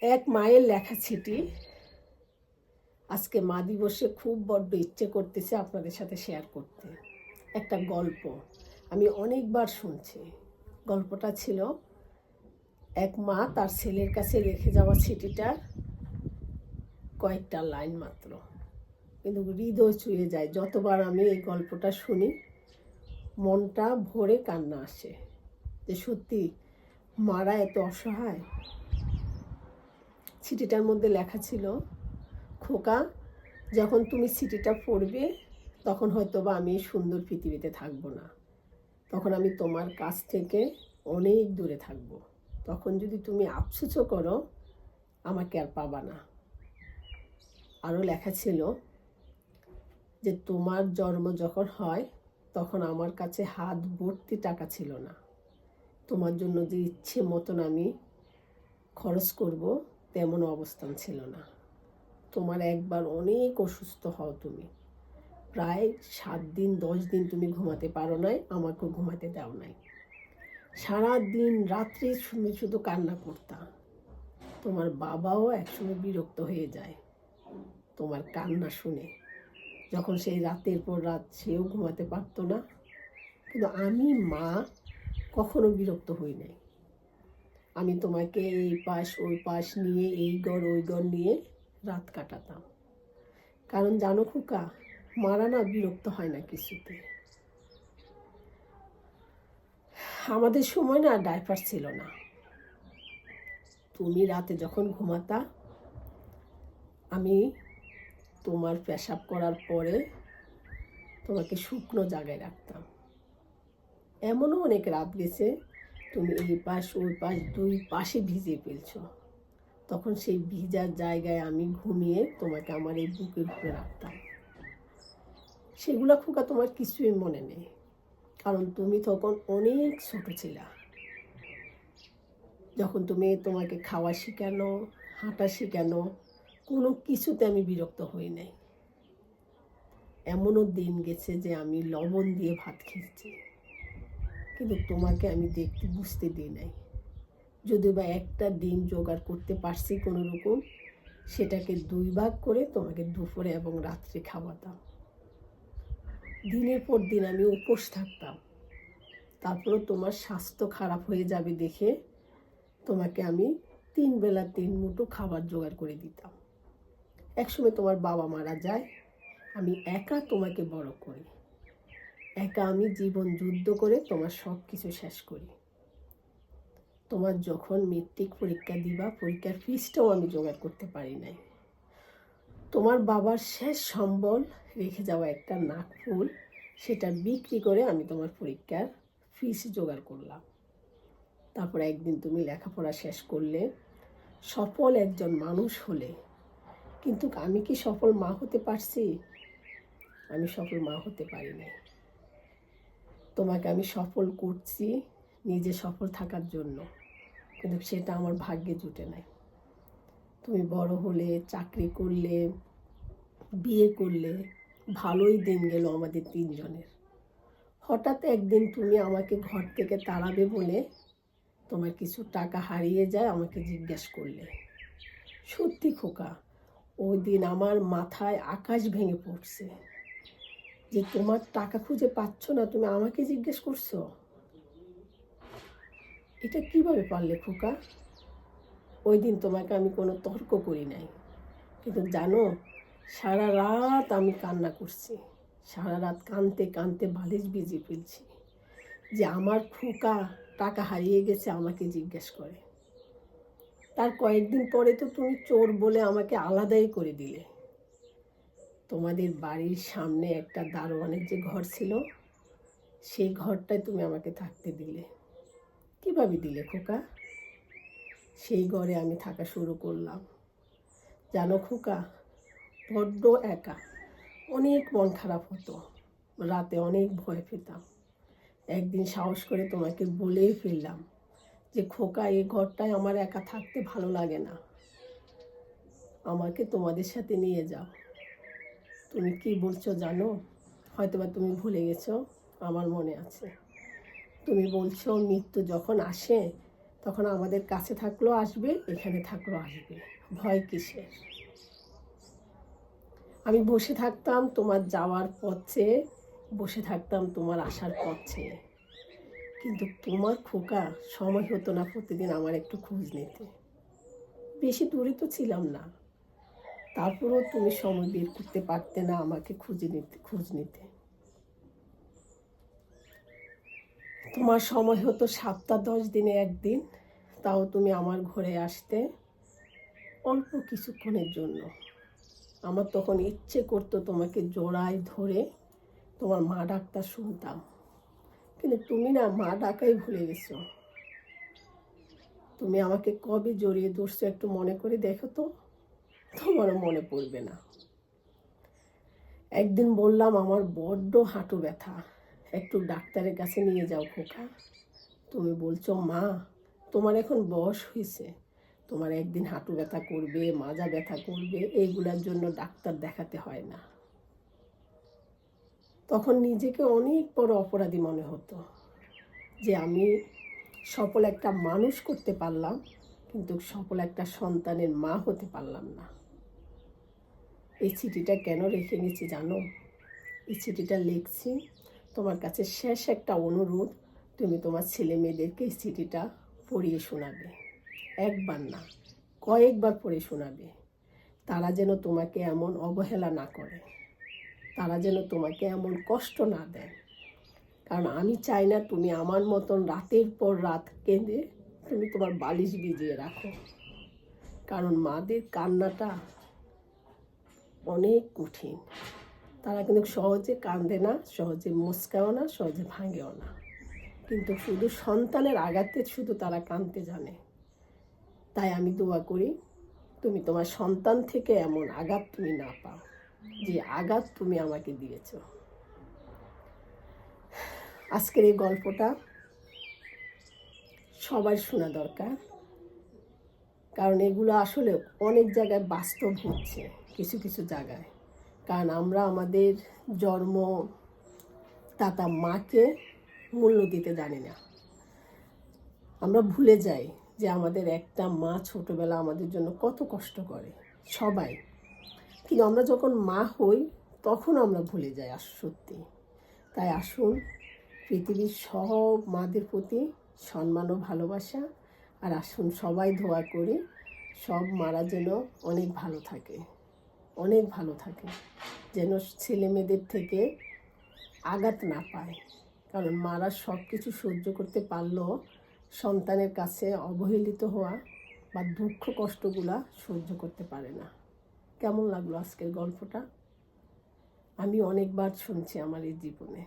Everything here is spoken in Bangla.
এক মায়ের লেখা চিঠি। আজকে মা দিবসে খুব বড্ড ইচ্ছে করতেছে আপনাদের সাথে শেয়ার করতে। একটা গল্প আমি অনেকবার শুনছি। গল্পটা ছিল, এক মা তার ছেলের কাছে রেখে যাওয়া চিঠিটা কয়েকটা লাইন মাত্র। কিন্তু হৃদয় চুয়ে যায়। যতবার আমি এই গল্পটা শুনি, মনটা ভরে কান্না আসে। যে সত্যি মারা এত অসহায়? চিঠিটার মধ্যে লেখা ছিল, খোকা, যখন তুমি চিঠিটা পড়বে, তখন হয়তো বা আমি সুন্দর পৃথিবীতে থাকব না। তখন আমি তোমার কাছ থেকে অনেক দূরে থাকব। তখন যদি তুমি আফসোসও করো, আমাকে আর পাবা না। আরও লেখা ছিল যে, তোমার জন্ম যখন হয়, তখন আমার কাছে হাত ভর্তি টাকা ছিল না। তোমার জন্য যে ইচ্ছে মতন আমি খরচ করব তেমন অবস্থান ছিল না। তোমার একবার অনেক অসুস্থ হও তুমি। প্রায় সাত দিন, দশ দিন তুমি ঘুমাতে পারো নাই, আমাকেও ঘুমাতে দাও নাই। সারা দিন রাত্রি শুনে শুধু কান্না করতাম তোমার বাবাও একসময় বিরক্ত হয়ে যায় তোমার কান্না শুনে। যখন সেই রাতের পর রাত সেও ঘুমাতে পারতো না। কিন্তু আমি, মা কখনো বিরক্ত হই নাই। আমি তোমাকে এই পাশ, ওই পাশ নিয়ে, এই ঘর ওই ঘর নিয়ে রাত কাটাতাম। কারণ জানো খোকা, মারা না বিরক্ত হয় না কিছুতে। আমাদের সময় না ডাইপার ছিল না। তুমি রাতে যখন ঘুমাতা, আমি তোমার পেশাব করার পরে তোমাকে শুকনো জায়গায় রাখতাম। এমনও অনেক রাত গেছে তুমি এই পাশ, ওই পাশ, দুই পাশে ভিজিয়ে ফেলছো। তখন সেই ভিজার জায়গায় আমি ঘুমিয়ে তোমাকে আমার এই বুকের উপরে রাখতাম। সেগুলো খোকা তোমার কিছুই মনে নেই, কারণ তুমি তখন অনেক ছোট ছিলা। যখন তুমি তোমাকে খাওয়া শেখানো, হাঁটা শেখানো, কোনো কিছুতে আমি বিরক্ত হই নাই। এমনও দিন গেছে যে আমি লবণ দিয়ে ভাত খেয়েছি। কিন্তু তোমাকে আমি দেখতে, বুঝতে দিই নাই। যদি বা একটা ডিম জোগাড় করতে পারছি কোনো রকম, সেটাকে দুই ভাগ করে তোমাকে দুপুরে এবং রাত্রে খাওয়াতাম দিনের পর দিন আমি উপোস থাকতাম। তারপরে তোমার স্বাস্থ্য খারাপ হয়ে যাবে দেখে তোমাকে আমি তিন বেলা তিন মুঠো খাবার জোগাড় করে দিতাম। একসময় তোমার বাবা মারা যায়, আমি একা তোমাকে বড় করি। একা আমি জীবন যুদ্ধ করে তোমার সব কিছু শেষ করি। তোমার যখন মেট্রিক পরীক্ষা দিবা, পরীক্ষার ফিসটাও আমি জোগাড় করতে পারি নাই। তোমার বাবার শেষ সম্বল রেখে যাওয়া একটা নাকফুল সেটা বিক্রি করে আমি তোমার পরীক্ষার ফিস জোগাড় করলাম। তারপর একদিন তুমি লেখাপড়া শেষ করলে, সফল একজন মানুষ হলে। কিন্তু আমি কি সফল মা হতে পারছি? আমি সফল মা হতে পারি নাই। তোমাকে আমি সফল করছি নিজে সফল থাকার জন্য। কিন্তু সেটা আমার ভাগ্যে জুটে নাই। তুমি বড় হলে, চাকরি করলে, বিয়ে করলে, ভালোই দিন গেল আমাদের তিনজনের। হঠাৎ একদিন তুমি আমাকে ঘর থেকে তাড়াবে বলে তোমার কিছু টাকা হারিয়ে যায় আমাকে জিজ্ঞেস করলে। সত্যি খোকা, ওই দিন আমার মাথায় আকাশ ভেঙে পড়ছে। যে তোমার টাকা খুঁজে পাচ্ছ না, তুমি আমাকে জিজ্ঞেস করছ? এটা কীভাবে পারলে খোকা? ওই দিন তোমাকে আমি কোনো তর্ক করি নাই। কিন্তু জানো, সারা রাত আমি কান্না করছি। সারা রাত কানতে কানতে বালিশ ভিজিয়ে ফেলছি যে আমার খোকা টাকা হারিয়ে গেছে, আমাকে জিজ্ঞেস করে। তার কয়েকদিন পরে তো তুমি চোর বলে আমাকে আলাদাই করে দিলে। তোমাদের বাড়ির সামনে একটা দারোয়ানের যে ঘর ছিল, সেই ঘরটায় তুমি আমাকে থাকতে দিলে। কীভাবে দিলে খোকা? সেই ঘরে আমি থাকা শুরু করলাম। জানো খোকা, বড্ড একা। অনেক মন খারাপ হতো। রাতে অনেক ভয় পেতাম। একদিন সাহস করে তোমাকে বলেই ফেললাম যে, খোকা, এই ঘরটায় আমার একা থাকতে ভালো লাগে না। আমাকে তোমাদের সাথে নিয়ে যাও। তুমি কি বলছো জানো? হয়তোবা তুমি ভুলে গেছো, আমার মনে আছে। তুমি বলছো মৃত্যু যখন আসে, তখন আমাদের কাছে থাকলেও আসবে, এখানে থাকলেও আসবে। ভয় কিসের? আমি বসে থাকতাম তোমার যাওয়ার পথে, বসে থাকতাম তোমার আসার পথে। কিন্তু তোমার খোকা সময় হতো না প্রতিদিন আমার একটু খোঁজ নিতে। বেশি দূরে তো ছিলাম না। তারপরেও তুমি সময় বের করতে পারতে না আমাকে খুঁজে নিতে, খোঁজ নিতে। তোমার সময় হতো সাতটা দশ দিনে একদিন, তাও তুমি আমার ঘরে আসতে অল্প কিছুক্ষণের জন্য। আমার তখন ইচ্ছে করতো তোমাকে জোড়ায় ধরে তোমার মা ডাক্তার শুনতাম। কিন্তু তুমি না মা ডাকাই ভুলে গেছো। তুমি আমাকে কবে জড়িয়ে ধরছো একটু মনে করে দেখো তো। তোমারও মনে পড়বে না। একদিন বললাম, আমার বড্ড হাঁটু ব্যথা। একটু ডাক্তারের কাছে নিয়ে যাও খোকা। তুমি বলছো, মা, তোমার এখন বয়স হয়েছে। তোমার একদিন হাঁটু ব্যথা করবে, মাজা ব্যথা করবে এইগুলোর জন্য ডাক্তার দেখাতে হয় না। তখন নিজেকে অনেক বড় অপরাধী মনে হতো যে আমি সফল একটা মানুষ করতে পারলাম, কিন্তু সফল একটা সন্তানের মা হতে পারলাম না। এই চিঠিটা কেন রেখে গেছি জানো? এই চিঠিটা লিখছি তোমার কাছে শেষ একটা অনুরোধ, তুমি তোমার ছেলে মেয়েদেরকে এই চিঠিটা পড়িয়ে শোনাবে। একবার না, কয়েকবার পড়ে শোনাবে। তারা যেন তোমাকে এমন অবহেলা না করে, তারা যেন তোমাকে এমন কষ্ট না দেয়। কারণ আমি চাই না তুমি আমার মতন রাতের পর রাত কেঁদে তুমি তোমার বালিশ ভিজিয়ে রাখো। কারণ মাদের কান্নাটা অনেক কঠিন। তারা কিন্তু সহজে কাঁদে না, সহজে মুস্কাও না, সহজে ভাঙেও না। কিন্তু শুধু সন্তানের আঘাতে শুধু তারা কাঁদতে জানে। তাই আমি দোয়া করি, তুমি তোমার সন্তান থেকে এমন আঘাত তুমি না পাও, যে আঘাত তুমি আমাকে দিয়েছ। আজকের এই গল্পটা সবার শোনা দরকার, কারণ এগুলো আসলে অনেক জায়গায় বাস্তব হচ্ছে। কিছু কিছু জায়গায়। কারণ আমরা আমাদের জন্ম তাতা মাকে মূল্য দিতে জানি না। আমরা ভুলে যাই যে আমাদের একটা মা ছোটবেলা আমাদের জন্য কত কষ্ট করে, সবাই। কিন্তু আমরা যখন মা হই, তখন আমরা ভুলে যাই আস, সত্যি। তাই আসুন, পৃথিবীর সব মাদের প্রতি সম্মান ও ভালোবাসা, আর আসুন সবাই ধোয়া করি, সব মারা যেন অনেক ভালো থাকে। অনেক ভালো থাকে, যেন ছেলে মেয়েদের থেকে আঘাত না পায়। কারণ মারা সব কিছু সহ্য করতে পারলেও সন্তানের কাছে অবহেলিত হওয়া বা দুঃখ কষ্টগুলা সহ্য করতে পারে না। কেমন লাগল আজকের গল্পটা? আমি অনেকবার শুনছি আমার এই জীবনে।